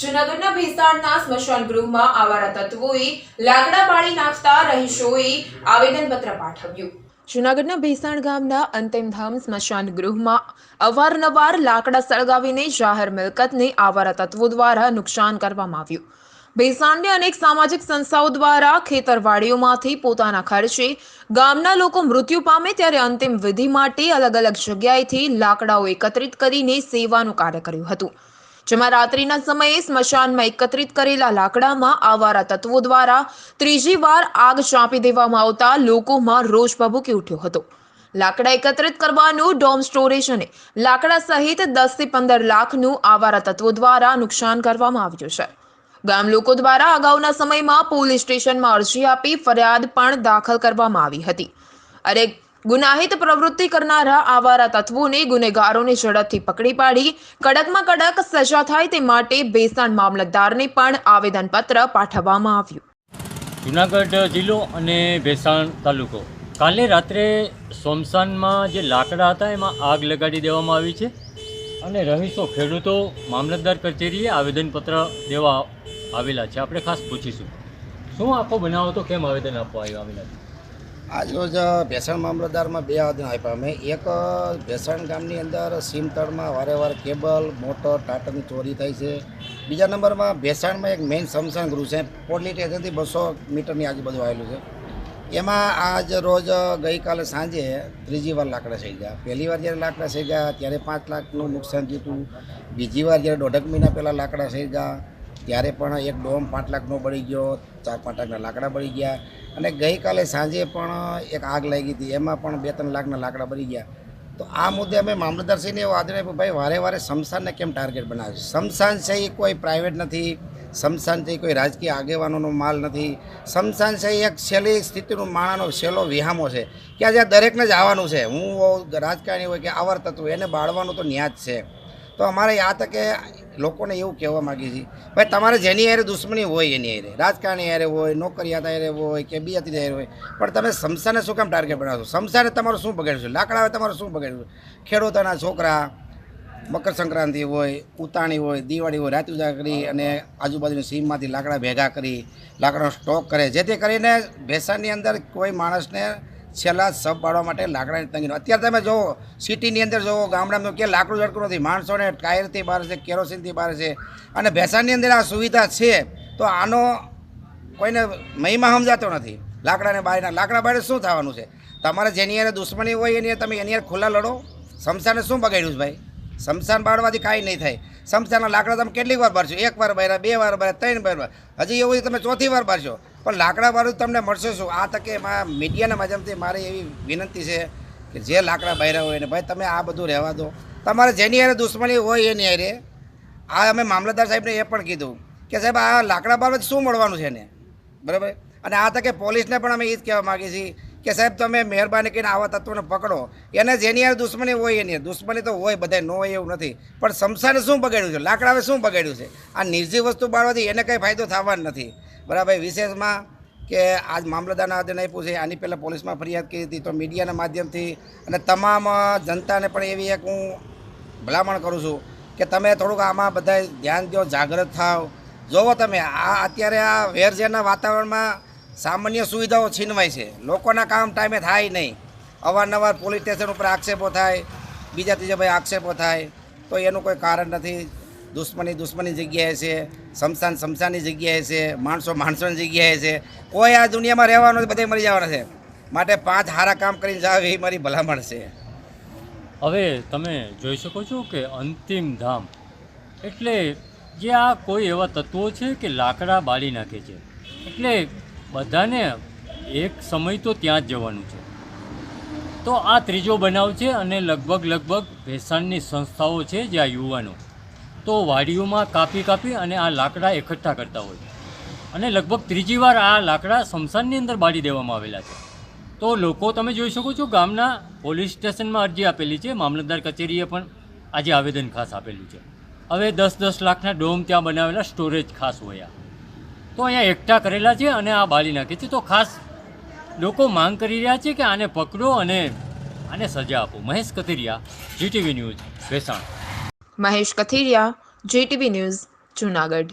જૂનાગઢના ભેસાણના સ્મશાન ગૃહમાં આવારા તત્વોએ લાકડા બાળી નાખતા રહીશોએ આવેદનપત્ર પાઠવ્યું. જૂનાગઢના ભેસાણ ગામના અંતિમધામ સ્મશાન ગૃહમાં અવારનવાર લાકડા સળગાવીને જાહેર મિલકતને આવારા તત્વો દ્વારા નુકસાન કરવામાં આવ્યું. ભેસાણની અનેક સામાજિક સંસ્થાઓ દ્વારા ખેતરવાડીઓમાંથી પોતાના ખર્ચે ગામના લોકો મૃત્યુ પામે ત્યારે અંતિમ વિધિ માટે અલગ અલગ જગ્યાએથી લાકડાઓ એકત્રિત કરીને સેવાનું કાર્ય કર્યું હતું. જેમાં રાત્રિના સમયે સ્મશાનમાં એકત્રિત કરેલા લાકડામાં આવારા તત્વો દ્વારા ત્રીજી વાર આગ ચાંપી દેવામાં આવતા લોકોમાં રોષ ભભૂકી ઉઠ્યો હતો. લાકડા એકત્રિત કરવાનું ડોમ સ્ટોરેજ અને લાકડા સહિત દસથી પંદર લાખનું આવારા તત્વો દ્વારા નુકસાન કરવામાં આવ્યું છે. ગામ લોકો દ્વારા અગાઉના સમયમાં પોલીસ સ્ટેશનમાં અરજી આપી ફરિયાદ પણ દાખલ કરવામાં આવી હતી. અને ગુનાહિત પ્રવૃત્તિ કરનારા આવારા તત્વોને ગુનેગારોને ઝડપથી પકડી પાડી, કડકમાં કડક સજા થાય તે માટે બેસાણ મામલતદારને પણ આવેદનપત્ર પાઠવવામાં આવ્યું. જુનાગઢ જિલ્લો અને ભેસાણ તાલુકો. કાલે રાત્રે સોમસાનમાં જે લાકડા હતા, એમાં આગ લગાડી દેવામાં આવી છે અને રહીશો, ખેડૂતો, મામલતદાર કચેરીએ આવેદનપત્ર દેવા આવેલા છે. આપણે ખાસ પૂછીશું. શું આખો બનાવો તો કેમ આવેદન આપવા આવેલા છે? આજરોજ ભેસાણ મામલતદારમાં બે આવેદન આપ્યા. અમે એક ભેસાણ ગામની અંદર સીમતળમાં વારે વાર કેબલ, મોટર, ટાટરની ચોરી થાય છે. બીજા નંબરમાં ભેસાણમાં એક મેઇન સમસાન ગૃહ છે. પોટલી સ્ટેશનથી બસો મીટરની આજુબાજુ આવેલું છે. એમાં આજ રોજ ગઈકાલે સાંજે ત્રીજી વાર લાકડા થઈ ગયા. પહેલી વાર જ્યારે લાકડા થઈ ગયા, ત્યારે પાંચ લાખનું નુકસાન થયું બીજી વાર જ્યારે દોઢક મહિના પહેલાં લાકડા થઈ ગયા. ત્યારે પણ એક ડોમ પાંચ લાખનો બળી ગયો, ચાર પાંચ લાખના લાકડા બળી ગયા અને ગઈકાલે સાંજે પણ એક આગ લાગી હતી. એમાં પણ બે ત્રણ લાખના લાકડા બળી ગયા. તો આ મુદ્દે અમે મામલતદારશ્રીને એવો આદર આપ્યો, ભાઈ, વારે વારે શમશાનને કેમ ટાર્ગેટ બનાવે છે? સમસાન છે એ કોઈ પ્રાઇવેટ નથી, શમશાન છે કોઈ રાજકીય આગેવાનોનો માલ નથી, શમશાન છે એક છેલ્લી સ્થિતિનું માણાનો છેલ્લો વિહામો છે. કે આ દરેકને જ આવવાનું છે. હું રાજકારણી હોય કે આવર તત્વ એને બાળવાનું તો ન્યાજ છે. તો અમારે આ તકે લોકોને એવું કહેવા માગીએ છીએ ભાઈ, તમારે જેની હારે દુશ્મની હોય એની હારે, રાજકારણી હારે હોય, નોકરિયાત હારે હોય કે બીજાથી હારે હોય, પણ તમે સમસાને શું કામ ટાર્ગેટ બનાવશો સમસાને તમારું શું બગાડશું છે? લાકડા હવે તમારું શું બગાડશું ખેડૂતોના છોકરા મકર સંક્રાંતિ હોય, ઉતાણી હોય, દિવાળી હોય, રાત ઉજા કરી અને આજુબાજુની સીમમાંથી લાકડા ભેગા કરી, લાકડાનો સ્ટોક કરે, જેથી કરીને ભેસાણની અંદર કોઈ માણસને છેલ્લા સબ બાળવા માટે લાકડાની તંગી અત્યારે તમે જુઓ, સિટીની અંદર જુઓ, ગામડામાં કે લાકડું ઝડકું નથી. માણસોને ટાયરથી બહાર છે, કેરોસીનથી બહાર છે. અને ભેસાણની અંદર આ સુવિધા છે, તો આનો કોઈને મહિમા સમજાતો નથી. લાકડાને બારીના લાકડા બારે શું થવાનું છે? તમારે જેની હારે દુશ્મની હોય એની તમે એની હારે ખુલ્લા લડો. સમસાને શું બગાડ્યું છે ભાઈ? સમસાન બાળવાથી કાંઈ નહીં થાય. સમસાનના લાકડા તમે કેટલીક વાર ભરશો એક વાર બાર્યા બે વાર બાર્યા ત્રણ વાર. હજી એવું તમે ચોથી વાર ભરશો પણ લાકડા બારું તમને મળશે શું? આ તકે એમાં મીડિયાના માધ્યમથી મારી એવી વિનંતી છે કે જે લાકડા બાર્યા હોય ને ભાઈ તમે આ બધું રહેવા દો. તમારે જેની હારે દુશ્મની હોય એની હારે, આ અમે મામલતદાર સાહેબને એ પણ કીધું કે સાહેબ, આ લાકડા બાબત શું મળવાનું છે એને? બરાબર? અને આ તકે પોલીસને પણ અમે એ જ કહેવા માગીએ છીએ કે સાહેબ, તમે મહેરબાની કરીને આવા તત્વોને પકડો. એને જેની યાર દુશ્મની હોય એની. દુશ્મની તો હોય બધાય, ન હોય એવું નથી. પણ સમસાને શું બગાડ્યું છે? લાકડાવે શું બગાડ્યું છે? આ નિર્જીવ વસ્તુ બાળવાથી એને કંઈ ફાયદો થવાનો નથી. બરાબર વિશેષમાં કે આજ મામલતદારના આદેશ આપ્યું છે, આની પહેલાં પોલીસમાં ફરિયાદ કરી હતી, તો મીડિયાના માધ્યમથી અને તમામ જનતાને પણ એવી એક હું ભલામણ કરું છું કે તમે થોડુંક આમાં બધા ધ્યાન દો જાગૃત થાવ. જોવો તમે, આ અત્યારે આ વેરઝેરના વાતાવરણમાં સામાન્ય સુવિધાઓ છીનવાય છે. લોકોના કામ ટાઈમે થાય નહીં. અવારનવાર પોલીસ સ્ટેશન ઉપર આક્ષેપો થાય, બીજા ત્રીજા ભાઈ આક્ષેપો થાય, તો એનું કોઈ કારણ નથી. દુશ્મની દુશ્મની જગ્યાએ છે સમસાન સમસાનની જગ્યાએ છે, માણસો માણસોની જગ્યાએ છે. કોઈ આ દુનિયામાં રહેવાનું બધે મરી જવાના છે. માટે પાંચ સારા કામ કરીને જાવ એ મારી ભલામણ છે. હવે તમે જોઈ શકો છો કે અંતિમ ધામ એટલે જે આ કોઈ એવા તત્વો છે કે લાકડા બાળી નાખે છે. એટલે બધાને એક સમય તો ત્યાં જ જવાનું છે. તો આ ત્રીજો બનાવ છે અને લગભગ લગભગ ભેસાણની સંસ્થાઓ છે જે આ યુવાનો. તો વાડીઓમાં કાપી કાપી અને આ લાકડા એકઠા કરતા હોય. અને લગભગ ત્રીજી વાર આ લાકડા શમશાનની અંદર બાળી દેવામાં આવેલા છે. તો લોકો તમે જોઈ શકો છો ગામના પોલીસ સ્ટેશનમાં અરજી આપેલી છે. મામલતદાર કચેરીએ પણ આજે આવેદન ખાસ આપેલું છે. હવે દસ દસ લાખના ડોમ ત્યાં બનાવેલા સ્ટોરેજ ખાસ હોય તો અહીંયા એકઠા કરેલા છે અને આ બાળી નાખી છે. તો ખાસ લોકો માંગ કરી રહ્યા છે કે આને પકડો અને આને સજા આપો. Mahesh Kathiriya, GTV news, Bhesan. Mahesh Kathiriya, GTV news, Junagadh.